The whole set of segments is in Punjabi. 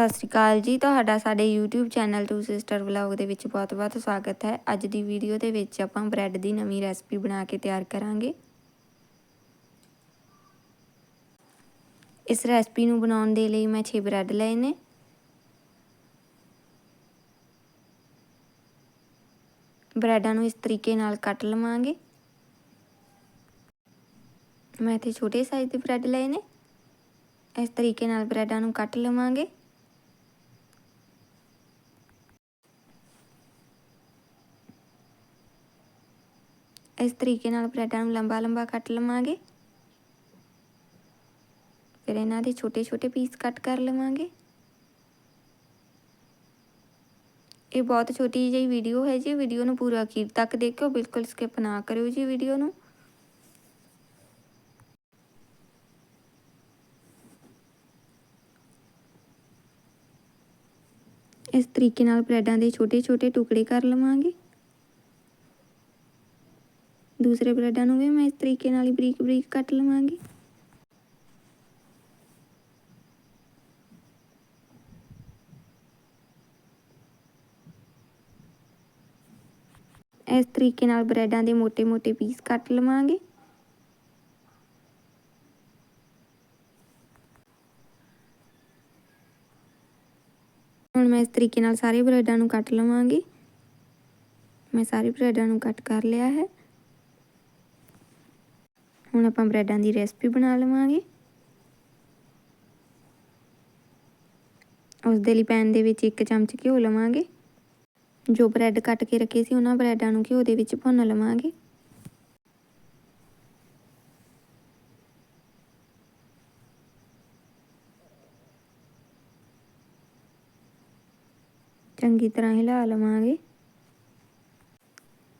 ਸਤਿ ਸ਼੍ਰੀ ਅਕਾਲ ਜੀ। ਤੁਹਾਡਾ ਸਾਡੇ YouTube channel two sister vlog ਦੇ ਵਿੱਚ ਬਹੁਤ-ਬਹੁਤ ਸਵਾਗਤ ਹੈ। ਅੱਜ ਦੀ ਵੀਡੀਓ ਦੇ ਵਿੱਚ ਆਪਾਂ ਬ੍ਰੈਡ ਦੀ ਨਵੀਂ ਰੈਸਪੀ ਬਣਾ ਕੇ ਤਿਆਰ ਕਰਾਂਗੇ। ਇਸ ਰੈਸਪੀ ਨੂੰ ਬਣਾਉਣ ਦੇ ਲਈ ਮੈਂ 6 ਬ੍ਰੈਡ ਲਏ ਨੇ। ਬ੍ਰੈਡਾਂ ਨੂੰ ਇਸ ਤਰੀਕੇ ਨਾਲ ਕੱਟ ਲਵਾਂਗੇ। ਮੈਂ ਇੱਥੇ ਛੋਟੇ ਸਾਈਜ਼ ਦੇ ਬ੍ਰੈਡ ਲਏ ਨੇ। ਇਸ ਤਰੀਕੇ ਨਾਲ ਬ੍ਰੈਡਾਂ ਨੂੰ ਕੱਟ ਲਵਾਂਗੇ। ਇਸ ਤਰੀਕੇ ਨਾਲ ਬ੍ਰੈਡਾਂ ਨੂੰ ਲੰਬਾ ਲੰਬਾ ਕੱਟ ਲਵਾਂਗੇ। ਫਿਰ ਇਹਨਾਂ ਦੇ ਛੋਟੇ ਛੋਟੇ ਪੀਸ ਕੱਟ ਕਰ ਲਵਾਂਗੇ। ਇਹ ਬਹੁਤ ਛੋਟੀ ਜਿਹੀ ਵੀਡੀਓ ਹੈ ਜੀ। ਵੀਡੀਓ ਨੂੰ ਪੂਰਾ ਅਖੀਰ ਤੱਕ ਦੇਖਿਓ। ਬਿਲਕੁਲ ਸਕਿਪ ਨਾ ਕਰਿਓ ਜੀ ਵੀਡੀਓ ਨੂੰ। ਇਸ ਤਰੀਕੇ ਨਾਲ ਬ੍ਰੈਡਾਂ ਦੇ ਛੋਟੇ ਛੋਟੇ ਟੁਕੜੇ ਕਰ ਲਵਾਂਗੇ। ਦੂਸਰੇ ਬ੍ਰੈਡਾਂ ਨੂੰ ਵੀ ਮੈਂ ਇਸ ਤਰੀਕੇ ਨਾਲ ਹੀ ਬਰੀਕ ਬਰੀਕ ਕੱਟ ਲਵਾਂਗੀ। ਇਸ ਤਰੀਕੇ ਨਾਲ ਬ੍ਰੈਡਾਂ ਦੇ ਮੋٹے-ਮੋٹے ਪੀਸ ਕੱਟ ਲਵਾਂਗੇ। ਹੁਣ ਮੈਂ ਇਸ ਤਰੀਕੇ ਨਾਲ ਸਾਰੇ ਬ੍ਰੈਡਾਂ ਨੂੰ ਕੱਟ ਲਵਾਂਗੀ। ਮੈਂ ਸਾਰੇ ਬ੍ਰੈਡਾਂ ਨੂੰ ਕੱਟ ਕਰ ਲਿਆ ਹੈ। ਹੁਣ ਆਪਾਂ ਬ੍ਰੈਡਾਂ ਦੀ ਰੈਸਪੀ ਬਣਾ ਲਵਾਂਗੇ। ਉਸ ਦੇ ਲਈ ਪੈਨ ਦੇ ਵਿੱਚ ਇੱਕ ਚਮਚ ਘਿਓ ਲਵਾਂਗੇ। ਜੋ ਬ੍ਰੈਡ ਕੱਟ ਕੇ ਰੱਖੇ ਸੀ, ਉਹਨਾਂ ਬ੍ਰੈਡਾਂ ਨੂੰ ਘਿਓ ਦੇ ਵਿੱਚ ਭੁੰਨ ਲਵਾਂਗੇ। ਚੰਗੀ ਤਰ੍ਹਾਂ ਹਿਲਾ ਲਵਾਂਗੇ।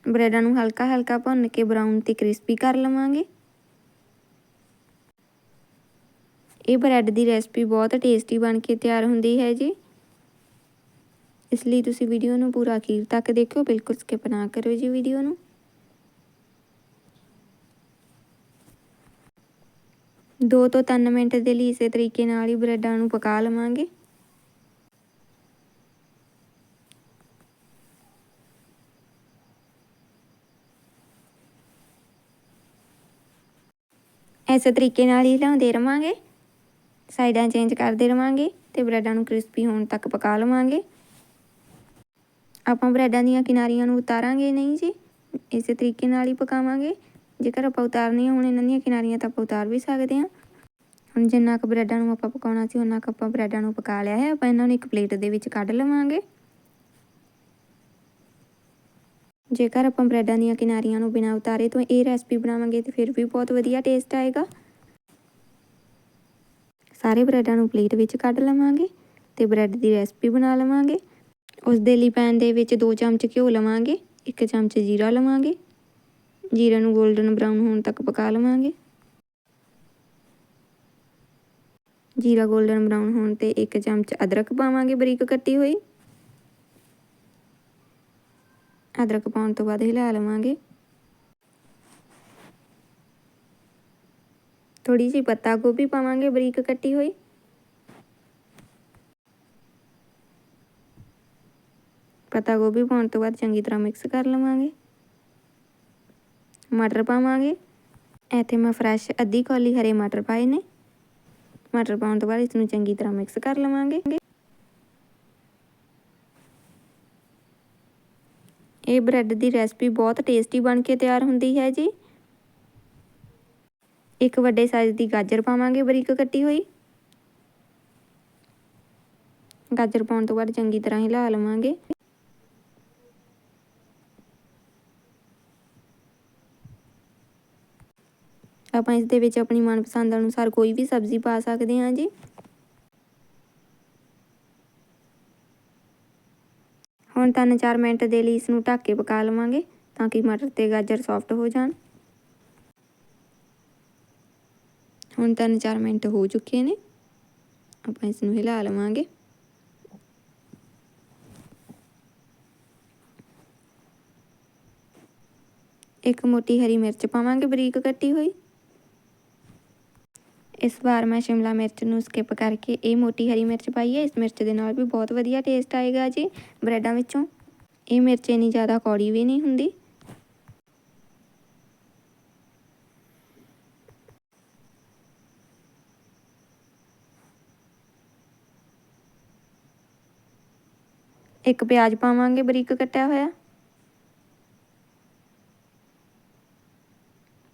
ਬ੍ਰੈਡਾਂ ਨੂੰ ਹਲਕਾ ਹਲਕਾ ਭੁੰਨ ਕੇ ਬਰਾਊਨ ਤੇ ਕ੍ਰਿਸਪੀ ਕਰ ਲਵਾਂਗੇ। ਇਹ ਬ੍ਰੈਡ ਦੀ ਰੈਸਪੀ ਬਹੁਤ ਟੇਸਟੀ ਬਣ ਕੇ ਤਿਆਰ ਹੁੰਦੀ ਹੈ ਜੀ। ਇਸ ਲਈ ਤੁਸੀਂ ਵੀਡੀਓ ਨੂੰ ਪੂਰਾ ਅਖੀਰ ਤੱਕ ਦੇਖਿਓ, ਬਿਲਕੁਲ ਸਕਿਪ ਨਾ ਕਰਿਓ ਜੀ ਵੀਡੀਓ ਨੂੰ। ਦੋ ਤੋਂ 3 ਮਿੰਟ ਦੇ ਲਈ ਇਸੇ ਤਰੀਕੇ ਨਾਲ ਹੀ ਬ੍ਰੈਡਾਂ ਨੂੰ ਪਕਾ ਲਵਾਂਗੇ। ਐਸੇ ਤਰੀਕੇ ਨਾਲ ਹੀ ਲਾਉਂਦੇ ਰਵਾਂਗੇ। ਸਾਈਡਾਂ ਚੇਂਜ ਕਰਦੇ ਰਵਾਂਗੇ ਤੇ ਬ੍ਰੈਡਾਂ ਨੂੰ ਕ੍ਰਿਸਪੀ ਹੋਣ ਤੱਕ ਪਕਾ ਲਵਾਂਗੇ। ਆਪਾਂ ਬ੍ਰੈਡਾਂ ਦੀਆਂ ਕਿਨਾਰੀਆਂ ਨੂੰ ਉਤਾਰਾਂਗੇ ਨਹੀਂ ਜੀ, ਇਸੇ ਤਰੀਕੇ ਨਾਲ ਹੀ ਪਕਾਵਾਂਗੇ। ਜੇਕਰ ਆਪਾਂ ਉਤਾਰਨੀਆਂ ਹੋਣ ਇਹਨਾਂ ਦੀਆਂ ਕਿਨਾਰੀਆਂ ਤਾਂ ਆਪਾਂ ਉਤਾਰ ਵੀ ਸਕਦੇ ਹਾਂ। ਹੁਣ ਜਿੰਨਾ ਕੁ ਬ੍ਰੈਡਾਂ ਨੂੰ ਆਪਾਂ ਪਕਾਉਣਾ ਸੀ ਉਹਨਾਂ ਕੁ ਆਪਾਂ ਬ੍ਰੈਡਾਂ ਨੂੰ ਪਕਾ ਲਿਆ ਹੈ। ਆਪਾਂ ਇਹਨਾਂ ਨੂੰ ਇੱਕ ਪਲੇਟ ਦੇ ਵਿੱਚ ਕੱਢ ਲਵਾਂਗੇ। ਜੇਕਰ ਆਪਾਂ ਬ੍ਰੈਡਾਂ ਦੀਆਂ ਕਿਨਾਰੀਆਂ ਨੂੰ ਬਿਨਾਂ ਉਤਾਰੇ ਤੋਂ ਇਹ ਰੈਸਪੀ ਬਣਾਵਾਂਗੇ ਤੇ ਫਿਰ ਵੀ ਬਹੁਤ ਵਧੀਆ ਟੇਸਟ ਆਏਗਾ। ਸਾਰੇ ਬ੍ਰੈਡਾਂ ਨੂੰ ਪਲੇਟ ਵਿੱਚ ਕੱਢ ਲਵਾਂਗੇ ਤੇ ਬ੍ਰੈਡ ਦੀ ਰੈਸਪੀ ਬਣਾ ਲਵਾਂਗੇ। ਉਸ ਦੇ ਲਈ ਪੈਨ ਦੇ ਵਿੱਚ 2 ਚਮਚ ਘਿਓ ਲਵਾਂਗੇ 1 ਚਮਚ ਜੀਰਾ ਲਵਾਂਗੇ, ਜੀਰੇ ਨੂੰ 골ਡਨ ਬਰਾਊਨ ਹੋਣ ਤੱਕ ਪਕਾ ਲਵਾਂਗੇ। ਜੀਰਾ 골ਡਨ ਬਰਾਊਨ ਹੋਣ ਤੇ 1 ਚਮਚ ਅਦਰਕ ਪਾਵਾਂਗੇ ਬਰੀਕ ਕੱਟੀ ਹੋਈ। ਅਦਰਕ ਪਾਉਣ ਤੋਂ ਬਾਅਦ ਹਿਲਾ ਲਵਾਂਗੇ। ਥੋੜੀ ਜਿਹੀ ਪੱਤਾ ਗੋਭੀ ਪਾਵਾਂਗੇ ਬਰੀਕ ਕੱਟੀ ਹੋਈ ਪੱਤਾ ਗੋਭੀ ਪਾਉਣ ਤੋਂ ਬਾਅਦ ਚੰਗੀ ਤਰ੍ਹਾਂ ਮਿਕਸ ਕਰ ਲਵਾਂਗੇ ਮਟਰ ਪਾਵਾਂਗੇ ਇੱਥੇ ਮੈਂ ਫਰੈਸ਼ ਅੱਧੀ ਕੌਲੀ ਹਰੇ ਮਟਰ ਪਾਏ ਨੇ ਮਟਰ ਪਾਉਣ ਤੋਂ ਬਾਅਦ ਇਸ ਨੂੰ ਚੰਗੀ ਤਰ੍ਹਾਂ ਮਿਕਸ ਕਰ ਲਵਾਂਗੇ ਇਹ ਬ੍ਰੈਡ ਦੀ ਰੈਸਪੀ ਬਹੁਤ ਟੇਸਟੀ ਬਣ ਕੇ ਤਿਆਰ ਹੁੰਦੀ ਹੈ ਜੀ ਇੱਕ ਵੱਡੇ ਸਾਈਜ਼ ਦੀ ਗਾਜਰ ਪਾਵਾਂਗੇ ਬਰੀਕ ਕੱਟੀ ਹੋਈ। ਗਾਜਰ ਪਾਉਣ ਤੋਂ ਬਾਅਦ ਚੰਗੀ ਤਰ੍ਹਾਂ ਹਿਲਾ ਲਵਾਂਗੇ। ਆਪਾਂ ਇਸ ਦੇ ਵਿੱਚ ਆਪਣੀ ਮਨਪਸੰਦ ਅਨੁਸਾਰ ਕੋਈ ਵੀ ਸਬਜ਼ੀ ਪਾ ਸਕਦੇ ਹਾਂ ਜੀ। ਹੁਣ 3-4 ਮਿੰਟ ਦੇ ਲਈ ਇਸ ਨੂੰ ਢੱਕ ਕੇ ਪਕਾ ਲਵਾਂਗੇ ਤਾਂ ਕਿ ਮਟਰ ਤੇ ਗਾਜਰ ਸੌਫਟ ਹੋ ਜਾਣ। ਹੁਣ 3-4 ਮਿੰਟ ਹੋ ਚੁੱਕੇ ਨੇ। ਆਪਾਂ ਇਸ ਨੂੰ ਹਿਲਾ ਲਵਾਂਗੇ। ਇੱਕ ਮੋਟੀ ਹਰੀ ਮਿਰਚ ਪਾਵਾਂਗੇ ਬਰੀਕ ਕੱਟੀ ਹੋਈ। ਇਸ ਵਾਰ ਮੈਂ ਸ਼ਿਮਲਾ ਮਿਰਚ ਨੂੰ ਸਕਿਪ ਕਰਕੇ ਇਹ ਮੋਟੀ ਹਰੀ ਮਿਰਚ ਪਾਈ ਹੈ। ਇਸ ਮਿਰਚ ਦੇ ਨਾਲ ਵੀ ਬਹੁਤ ਵਧੀਆ ਟੇਸਟ ਆਏਗਾ ਜੀ ਬ੍ਰੈਡਾਂ ਵਿੱਚੋਂ। ਇਹ ਮਿਰਚ ਇੰਨੀ ਜ਼ਿਆਦਾ ਕੌੜੀ ਵੀ ਨਹੀਂ ਹੁੰਦੀ। ਇੱਕ ਪਿਆਜ਼ ਪਾਵਾਂਗੇ, ਬਰੀਕ ਕੱਟਿਆ ਹੋਇਆ।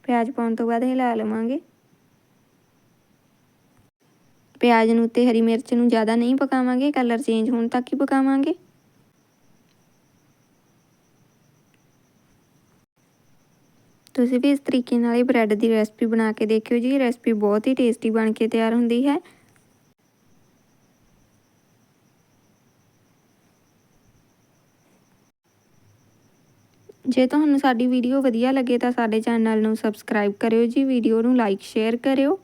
ਪਿਆਜ਼ ਪਾਉਣ ਤੋਂ ਬਾਅਦ ਹਿਲਾ ਲਵਾਂਗੇ। ਪਿਆਜ਼ ਨੂੰ ਤੇ ਹਰੀ ਮਿਰਚ ਨੂੰ ਜ਼ਿਆਦਾ ਨਹੀਂ ਪਕਾਵਾਂਗੇ, ਕਲਰ ਚੇਂਜ ਹੋਣ ਤੱਕ ਹੀ ਪਕਾਵਾਂਗੇ। ਤੁਸੀਂ ਵੀ ਇਸ ਤਰੀਕੇ ਨਾਲ ਇਹ ਬ੍ਰੈਡ ਦੀ ਰੈਸਪੀ ਬਣਾ ਕੇ ਦੇਖਿਓ ਜੀ। ਰੈਸਪੀ ਬਹੁਤ ਹੀ ਟੇਸਟੀ ਬਣ ਕੇ ਤਿਆਰ ਹੁੰਦੀ ਹੈ। ਜੇ ਤੁਹਾਨੂੰ ਸਾਡੀ ਵੀਡੀਓ ਵਧੀਆ ਲੱਗੇ ਤਾਂ ਸਾਡੇ ਚੈਨਲ ਨੂੰ ਸਬਸਕ੍ਰਾਈਬ ਕਰਿਓ ਜੀ, ਵੀਡੀਓ ਨੂੰ ਲਾਈਕ ਸ਼ੇਅਰ ਕਰਿਓ।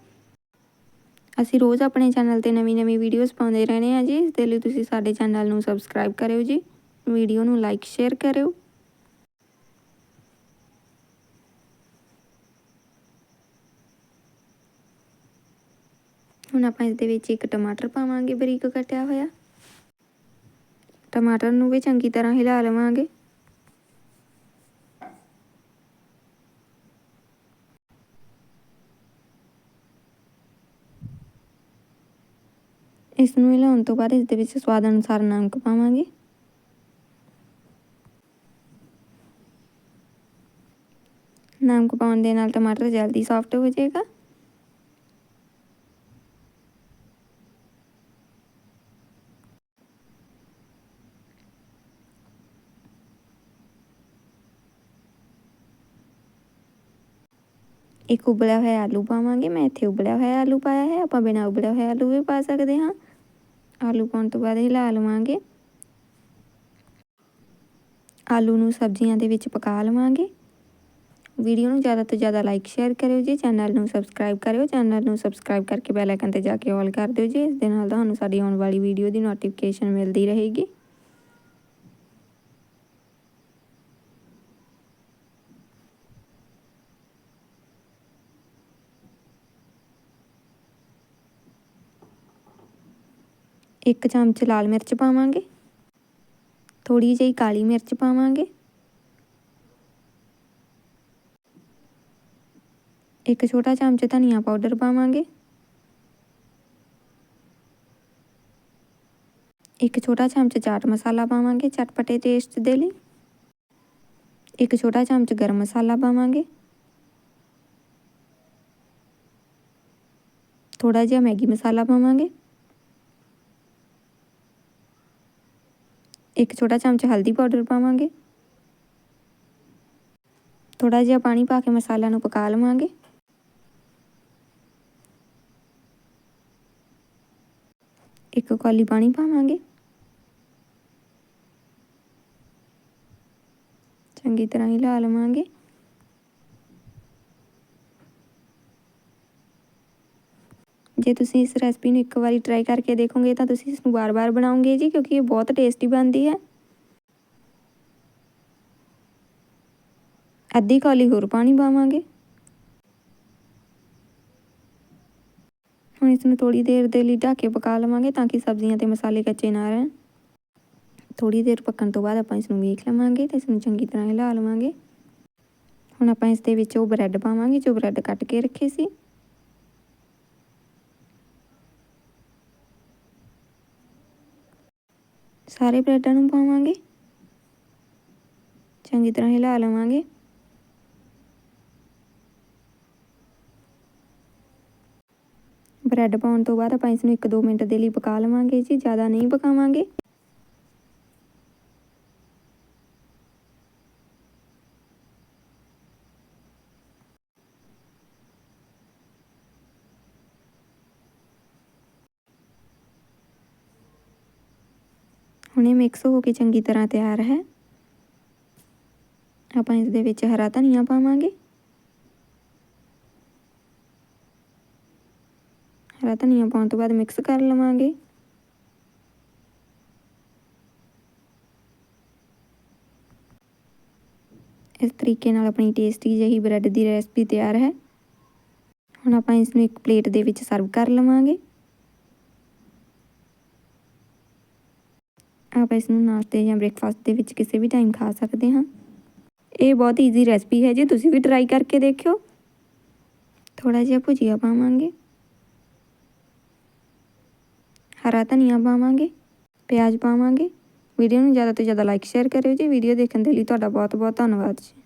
ਅਸੀਂ ਰੋਜ਼ ਆਪਣੇ ਚੈਨਲ ਤੇ ਨਵੀਂ-ਨਵੀਂ ਵੀਡੀਓਜ਼ ਪਾਉਂਦੇ ਰਹਿੰਦੇ ਆ ਜੀ, ਇਸ ਦੇ ਲਈ ਤੁਸੀਂ ਸਾਡੇ ਚੈਨਲ ਨੂੰ ਸਬਸਕ੍ਰਾਈਬ ਕਰਿਓ ਜੀ, ਵੀਡੀਓ ਨੂੰ ਲਾਈਕ ਸ਼ੇਅਰ ਕਰਿਓ। ਹੁਣ ਆਪਾਂ ਇਸ ਦੇ ਵਿੱਚ ਇੱਕ ਟਮਾਟਰ ਪਾਵਾਂਗੇ ਬਰੀਕ ਕੱਟਿਆ ਹੋਇਆ। ਟਮਾਟਰ ਨੂੰ ਵੀ ਚੰਗੀ ਤਰ੍ਹਾਂ ਹਿਲਾ ਲਵਾਂਗੇ। ਇਸ ਨੂੰ ਹਿਲਾਉਣ ਤੋਂ ਬਾਅਦ ਇਸ ਦੇ ਵਿੱਚ ਸਵਾਦ ਅਨੁਸਾਰ ਨਮਕ ਪਾਵਾਂਗੇ। ਨਮਕ ਪਾਉਣ ਦੇ ਨਾਲ ਟਮਾਟਰ ਜਲਦੀ ਸੌਫਟ ਹੋ ਜਾਏਗਾ। ਇੱਕ ਉਬਲਿਆ ਹੋਇਆ ਆਲੂ ਪਾਵਾਂਗੇ। ਮੈਂ ਇੱਥੇ ਉਬਲਿਆ ਹੋਇਆ ਆਲੂ ਪਾਇਆ ਹੈ। ਆਪਾਂ ਬਿਨਾਂ ਉਬਲਿਆ ਹੋਇਆ ਆਲੂ ਵੀ ਪਾ ਸਕਦੇ ਹਾਂ। ਆਲੂ ਪਾਉਣ ਤੋਂ ਬਾਅਦ ਹਿਲਾ ਲਵਾਂਗੇ। ਆਲੂ ਨੂੰ ਸਬਜ਼ੀਆਂ ਦੇ ਵਿੱਚ ਪਕਾ ਲਵਾਂਗੇ। ਵੀਡੀਓ ਨੂੰ ਜ਼ਿਆਦਾ ਤੋਂ ਜ਼ਿਆਦਾ ਲਾਈਕ ਸ਼ੇਅਰ ਕਰਿਓ ਜੀ। ਚੈਨਲ ਨੂੰ ਸਬਸਕ੍ਰਾਈਬ ਕਰਿਓ। ਚੈਨਲ ਨੂੰ ਸਬਸਕ੍ਰਾਈਬ ਕਰਕੇ ਬੈਲ ਆਈਕਨ ਤੇ ਜਾ ਕੇ ਆਲ ਕਰ ਦਿਓ ਜੀ। ਇਸ ਦੇ ਨਾਲ ਤੁਹਾਨੂੰ ਸਾਡੀ ਆਉਣ ਵਾਲੀ ਵੀਡੀਓ ਦੀ ਨੋਟੀਫਿਕੇਸ਼ਨ ਮਿਲਦੀ ਰਹੇਗੀ। ਇੱਕ ਚਮਚ ਲਾਲ ਮਿਰਚ ਪਾਵਾਂਗੇ। ਥੋੜੀ ਜਿਹੀ ਕਾਲੀ ਮਿਰਚ ਪਾਵਾਂਗੇ। ਇੱਕ ਛੋਟਾ ਚਮਚ ਧਨੀਆ ਪਾਊਡਰ ਪਾਵਾਂਗੇ। ਇੱਕ ਛੋਟਾ ਚਮਚ ਚਾਟ ਮਸਾਲਾ ਪਾਵਾਂਗੇ ਚਟਪਟੇ ਟੇਸਟ ਦੇ ਲਈ। ਇੱਕ ਛੋਟਾ ਚਮਚ ਗਰਮ ਮਸਾਲਾ ਪਾਵਾਂਗੇ। ਥੋੜਾ ਜਿਹਾ ਮੈਗੀ ਮਸਾਲਾ ਪਾਵਾਂਗੇ। ਇੱਕ ਛੋਟਾ ਚਮਚ ਹਲਦੀ ਪਾਊਡਰ ਪਾਵਾਂਗੇ। ਥੋੜਾ ਜਿਹਾ ਪਾਣੀ ਪਾ ਕੇ ਮਸਾਲਿਆਂ ਨੂੰ ਪਕਾ ਲਵਾਂਗੇ। ਇੱਕ ਕੌਲੀ ਪਾਣੀ ਪਾਵਾਂਗੇ। ਚੰਗੀ ਤਰ੍ਹਾਂ ਹੀ ਲਾ ਲਵਾਂਗੇ। ਜੇ ਤੁਸੀਂ ਇਸ ਰੈਸਪੀ ਨੂੰ ਇੱਕ ਵਾਰੀ ਟਰਾਈ ਕਰਕੇ ਦੇਖੋਗੇ ਤਾਂ ਤੁਸੀਂ ਇਸ ਨੂੰ ਵਾਰ-ਵਾਰ ਬਣਾਓਗੇ ਜੀ, ਕਿਉਂਕਿ ਇਹ ਬਹੁਤ ਟੇਸਟੀ ਬਣਦੀ ਹੈ। ਅੱਧੀ ਕੌਲੀ ਹੋਰ ਪਾਣੀ ਪਾਵਾਂਗੇ। ਹੁਣ ਇਸ ਨੂੰ ਥੋੜੀ ਦੇਰ ਦੇ ਲਈ ਢੱਕ ਕੇ ਪਕਾ ਲਵਾਂਗੇ ਤਾਂ ਕਿ ਸਬਜ਼ੀਆਂ ਤੇ ਮਸਾਲੇ ਕੱਚੇ ਨਾ ਰਹਿਣ। ਥੋੜੀ ਦੇਰ ਪੱਕਣ ਤੋਂ ਬਾਅਦ ਆਪਾਂ ਇਸ ਨੂੰ ਵੇਖ ਲਵਾਂਗੇ ਤੇ ਇਸ ਨੂੰ ਚੰਗੀ ਤਰ੍ਹਾਂ ਹਿਲਾ ਲਵਾਂਗੇ। ਹੁਣ ਆਪਾਂ ਇਸ ਦੇ ਵਿੱਚ ਉਹ ਬ੍ਰੈਡ ਪਾਵਾਂਗੇ, ਜੋ ਬ੍ਰੈਡ ਕੱਟ ਕੇ ਰੱਖੇ ਸੀ। ਸਾਰੇ ਬ੍ਰੈਡਾਂ ਨੂੰ ਪਾਵਾਂਗੇ। ਚੰਗੀ ਤਰ੍ਹਾਂ ਹਿਲਾ ਲਵਾਂਗੇ। ਬ੍ਰੈਡ ਪਾਉਣ ਤੋਂ ਬਾਅਦ ਆਪਾਂ ਇਸ ਨੂੰ 1-2 ਮਿੰਟ ਦੇ ਲਈ ਪਕਾ ਲਵਾਂਗੇ ਜੀ, ਜ਼ਿਆਦਾ ਨਹੀਂ ਪਕਾਵਾਂਗੇ। ਹੁਣ ਇਹ ਮਿਕਸ ਹੋ ਕੇ ਚੰਗੀ ਤਰ੍ਹਾਂ ਤਿਆਰ ਹੈ। ਆਪਾਂ ਇਸ ਦੇ ਵਿੱਚ ਹਰਾ ਧਨੀਆ ਪਾਵਾਂਗੇ। ਹਰਾ ਧਨੀਆ ਪਾਉਣ ਤੋਂ ਬਾਅਦ ਮਿਕਸ ਕਰ ਲਵਾਂਗੇ। ਇਸ ਤਰੀਕੇ ਨਾਲ ਆਪਣੀ ਟੇਸਟੀ ਜਿਹੀ ਬ੍ਰੈਡ ਦੀ ਰੈਸਪੀ ਤਿਆਰ ਹੈ। ਹੁਣ ਆਪਾਂ ਇਸ ਨੂੰ ਇੱਕ ਪਲੇਟ ਦੇ ਵਿੱਚ ਸਰਵ ਕਰ ਲਵਾਂਗੇ। ਆਪਾਂ ਇਸ ਨੂੰ ਨਾਸ਼ਤੇ ਜਾਂ ਬ੍ਰੇਕਫਾਸਟ ਦੇ ਵਿੱਚ ਕਿਸੇ ਵੀ ਟਾਈਮ ਖਾ ਸਕਦੇ ਹਾਂ। ਇਹ ਬਹੁਤ ਈਜ਼ੀ ਰੈਸਪੀ ਹੈ ਜੀ, ਤੁਸੀਂ ਵੀ ਟਰਾਈ ਕਰਕੇ ਦੇਖਿਓ। ਥੋੜਾ ਜਿਹਾ ਭੁਜੀਆ ਪਾਵਾਂਗੇ। ਹਰਾ ਧਨੀਆ ਪਾਵਾਂਗੇ, ਪਿਆਜ਼ ਪਾਵਾਂਗੇ। ਵੀਡੀਓ ਨੂੰ ਜ਼ਿਆਦਾ ਤੋਂ ਜ਼ਿਆਦਾ ਲਾਈਕ ਸ਼ੇਅਰ ਕਰਿਓ ਜੀ। ਵੀਡੀਓ ਦੇਖਣ ਦੇ ਲਈ ਤੁਹਾਡਾ ਬਹੁਤ ਬਹੁਤ ਧੰਨਵਾਦ ਜੀ।